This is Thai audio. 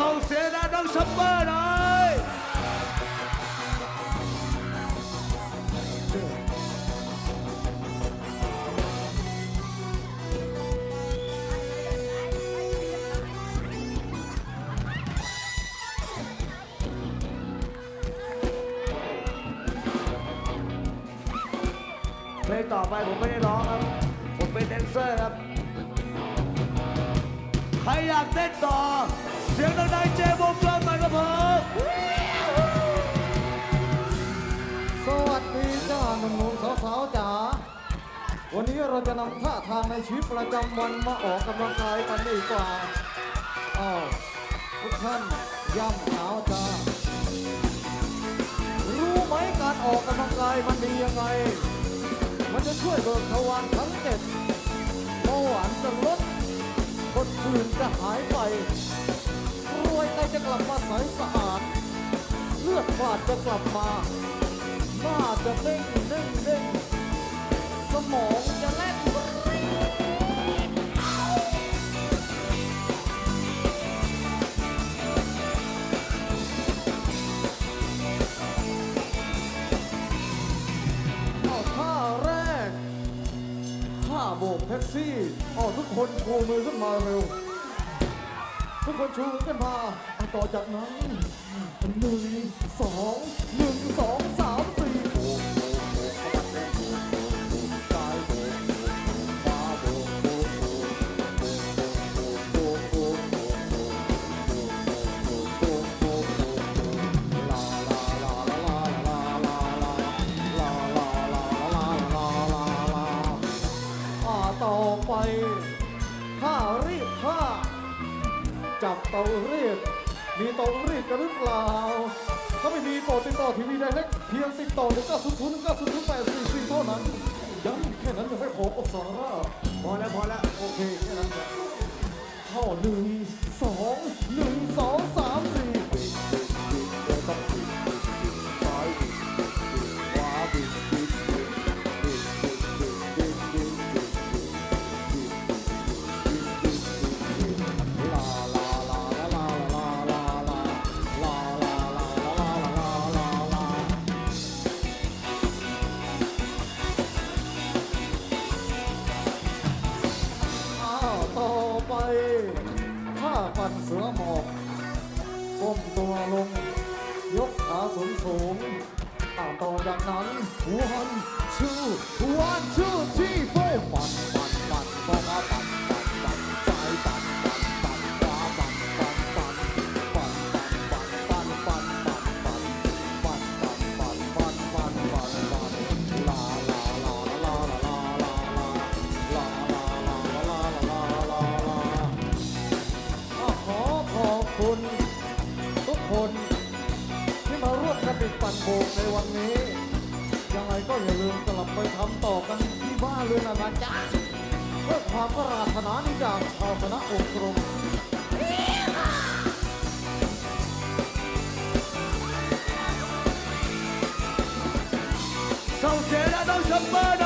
ส่งเสียงดังน้องชัปเปอร์หน่อยเพลงต่อไปผมไม่ได้ร้องครับ ผมเป็นแดนเซอร์ครับ ใครอยากเต้นต่อ สียงดังๆเจวงกลมหน่อยครับผมสวัสดีจ้าหนุ่มๆสาวๆจ๋า วันนี้เราจะนำท่าทางในชีวิตประจำวันมาออกกำลังกายกันดีกว่าอ้าวทุกท่านย่ำเท้าจ้า รู้ไหมการออกกำลังกายมันดียังไง มันจะช่วยเบิกทวารทั้งเจ็ดเบาหวานจะลดกดผื่นจะหายไป ลับมาใสสะอาด เลือดฝาดจะกลับมาหน้าจะเด้งเด้งเด้งสมองจะแล่นเอท่าแรกท่าโบกแท็กซี่เอทุกคนชูมือขึ้นมาเร็ว ทุกคนชูกันมาเอาต่อจากนั้นหนึ่งสองหนึ่งสอง จับเตารีด มีเตารีดกันหรือเปล่า ถ้าไม่มีโปรดติดต่อทีวีไดเล็กเพียงติดต่อหนึ่งเก้าศูนย์ศูนย์หนึ่งเก้าศูนย์ศูนย์แปดสี่สี่เท่านั้นย้ำแค่นั้นจะไม่พออสาระพอแล้วพอแล้วโอเคแค่นั้นแหละเข้าหนึ่ง ปันเสือหมอบก้มตัวลง ยกขาสูงสูงต่อจากนั้นหัวหัน ในวันนี้ ยังไงก็อย่าลืมกลับไปทำต่อกันที่บ้านเลยนะนะจ๊ะเพื่อความปรารถนานี้จากชาวคณะองค์กรมส่งเสียงดังน้องชัปเปอ